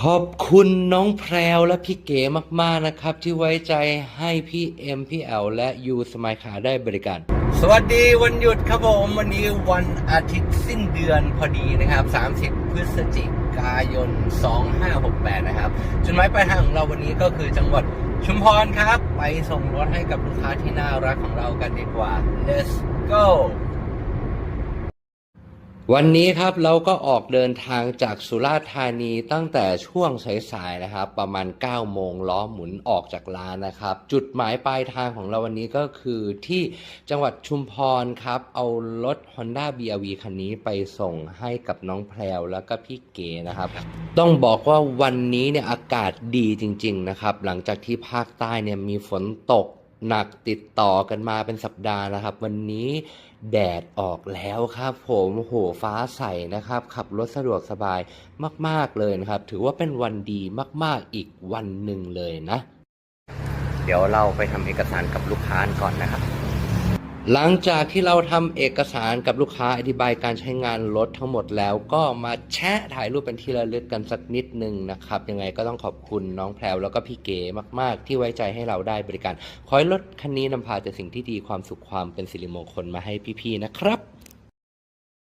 ขอบคุณน้องแพรวและพี่เก๋มาก ๆ นะครับ ที่ไว้ใจให้พี่เอ็มพี่แอลและยูสมายขาได้บริการ สวัสดีวันหยุดครับผม วันนี้วันอาทิตย์สิ้นเดือนพอดีนะครับ 30 พฤศจิกายน 2568 นะครับ จุดหมายปลายทางของเราวันนี้ก็คือจังหวัดชุมพรครับ ไปส่งรถให้กับลูกค้าที่น่ารักของเรากันดีกว่า let's go วันนี้ครับเราก็ออกเดินทางจากสุราษฎร์ธานีตั้งแต่ช่วงสายๆนะครับ ประมาณ 9 โมงล้อหมุนออกจากร้านนะครับ จุดหมายปลายทางของเราวันนี้ก็คือที่จังหวัดชุมพรครับ เอารถ Honda BRV คันนี้ไปส่งให้กับน้องแพรวแล้วก็พี่เก๋นะครับ ต้องบอกว่าวันนี้เนี่ยอากาศดีจริง ๆ นะครับ หลังจากที่ภาคใต้เนี่ยมีฝนตก หนักติดต่อกันมาเป็นสัปดาห์นะครับ วันนี้แดดออกแล้วครับผมโอ้โหฟ้าใสนะครับ ขับรถสะดวกสบายมาก ๆ เลยนะครับ ถือว่าเป็นวันดีมาก ๆ อีกวันหนึ่งเลยนะ เดี๋ยวเราไปทำเอกสารกับลูกค้าก่อนนะครับ หลังจากที่เราทำเอกสารกับลูกค้าอธิบายการใช้งานรถทั้งหมดแล้วก็มาแชะถ่ายรูปเป็นที่ระลึกกันสักนิดนึงนะครับ ยังไงก็ต้องขอบคุณน้องแพรวแล้วก็พี่เก๋มากๆ ที่ไว้ใจให้เราได้บริการ ขอให้รถคันนี้นำพาแต่สิ่งที่ดีความสุขความเป็นสิริมงคลมาให้พี่ๆนะครับ